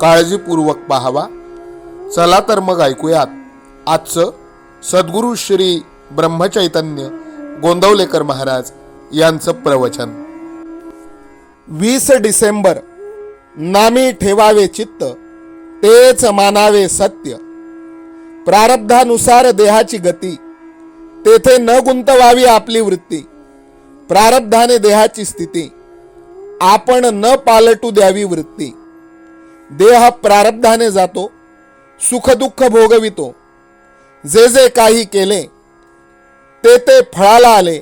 काळजीपूर्वक पाहावा. चला तर मग ऐकूयात. आजचं सद्गुरू श्री ब्रह्मचैतन्य गोंदवलेकर महाराज यांचं प्रवचन. वीस डिसेंबर नामी ठेवावे चित्त तेच मानावे सत्य. प्रारब्धानुसार देहाची गती तेथे न गुंतवावी आपली वृत्ती. प्रारब्धाने देहाची स्थिती आपण न पालटू द्यावी वृत्ती. देह प्रारब्धाने जातो सुखदुःख भोगवितो. जे जे काही केले ते ते फळाला आले.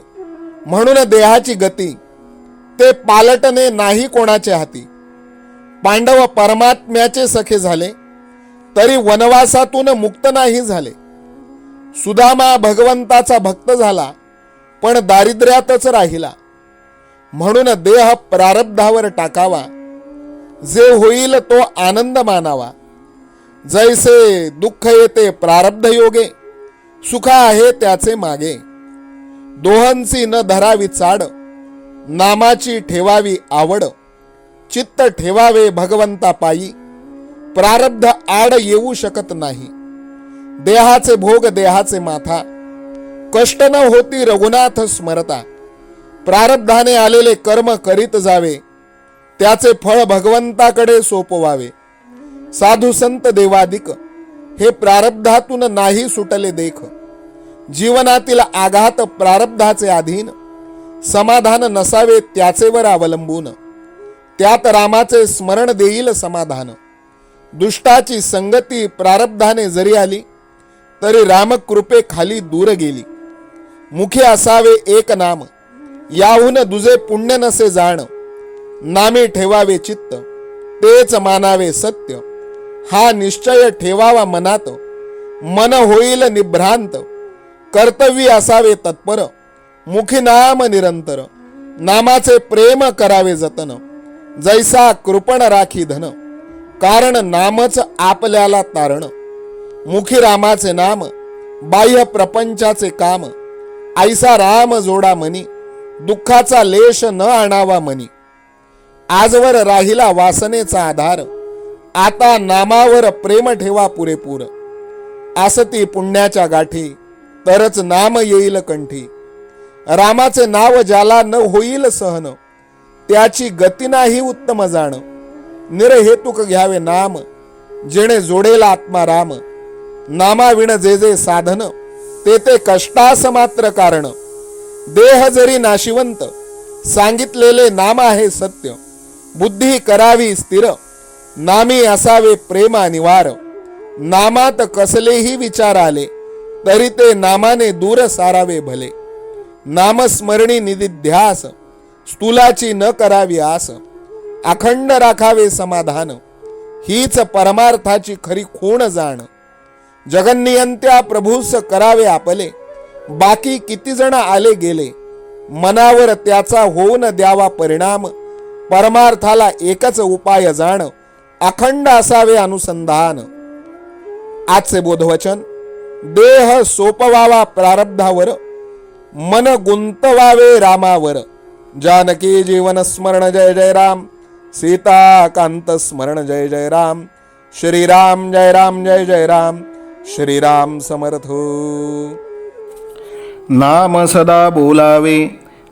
म्हणून देहाची गती ते पालटणे नाही कोणाच्या हाती. पांडव परमात्म्याचे सखे झाले तरी वनवासातून मुक्त नाही झाले. सुदामा भगवंताचा भक्त झाला पण दारिद्र्यातच राहिला. म्हणून देह प्रारब्धावर टाकावा. जे होईल तो आनंद मानावा. जैसे दुःख येते प्रारब्ध योगे सुख आहे त्याचे मागे. दोहंची न धरावी चाड नामाची ठेवावी आवड. चित्त ठेवावे भगवंता पायी प्रारब्ध आड येऊ शकत नाही. देहाचे भोग देहाचे माथा कष्ट न होती रघुनाथ स्मरता. प्रारब्धाने आलेले कर्म करीत जावे त्याचे फळ भगवंताकडे सोपवावे. साधू संत देवादिक हे प्रारब्धातून नाही सुटले देख. जीवनातील आघात प्रारब्धाचे अधीन समाधान नसावे त्याचेवर अवलंबून. त्यात रामाचे स्मरण देईल समाधान. दुष्टाची संगती प्रारब्धाने जरी आली तरी रामकृपे खाली दूर गेली. मुखे असावे एक नाम याहून दुजे पुण्य नसे जाण. नामे ठेवावे चित्त तेच मानावे सत्य. हा निश्चय ठेवावा मनात. मन होईल निभ्रांत. कर्तव्य असावे तत्पर. मुखी नाम निरंतर. नामाचे प्रेम करावे जतन. जैसा कृपण राखी धन. कारण नामच आपल्याला तारण. मुखी रामाचे नाम बाह्य प्रपंचाचे काम. ऐसा राम जोडा मनी. दुःखाचा लेश न आणावा मनी. आजवर राहिला वासनेचा आधार. आता नामावर प्रेम ठेवा पुरेपूर. आसती पुण्याच्या गाठी तरच नाम येईल कंठी. रामाचे नाव ज्याला न होईल सहन त्याची गती नाही उत्तम जाण. निरहेतुक घ्यावे नाम जेणे जोडेल आत्मा राम. नामाविण जे जे साधन ते ते कष्टास मात्र कारण. देह जरी नाशिवंत सांगितलेले नाम आहे सत्य. बुद्धी करावी स्थिर नामी असावे प्रेम अनिवार नामात कसलेही विचार आले तरी ते नामाने दूर सारावे भले. नामस्मरणी निधिध्यास स्थूलाची न करावी आस. अखंड राखावे समाधान हीच परमार्थाची खरी खूण जाण. जगन्नियंत्या प्रभूस करावे आपले बाकी किती जण आले गेले मनावर त्याचा होऊन द्यावा परिणाम. परमार्थाला एकच उपाय जाण अखंड असावे अनुसंधान. आजचे बोधवचन देह सोपवावा प्रारब्धावर मन गुंतवावे रामावर. जानकी जीवन स्मरण जय जय राम. सीता कांत स्मरण जय जय राम. श्रीराम जय राम जय जय राम. श्रीराम समर्थ. नाम सदा बोलावे.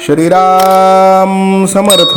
श्रीराम समर्थ।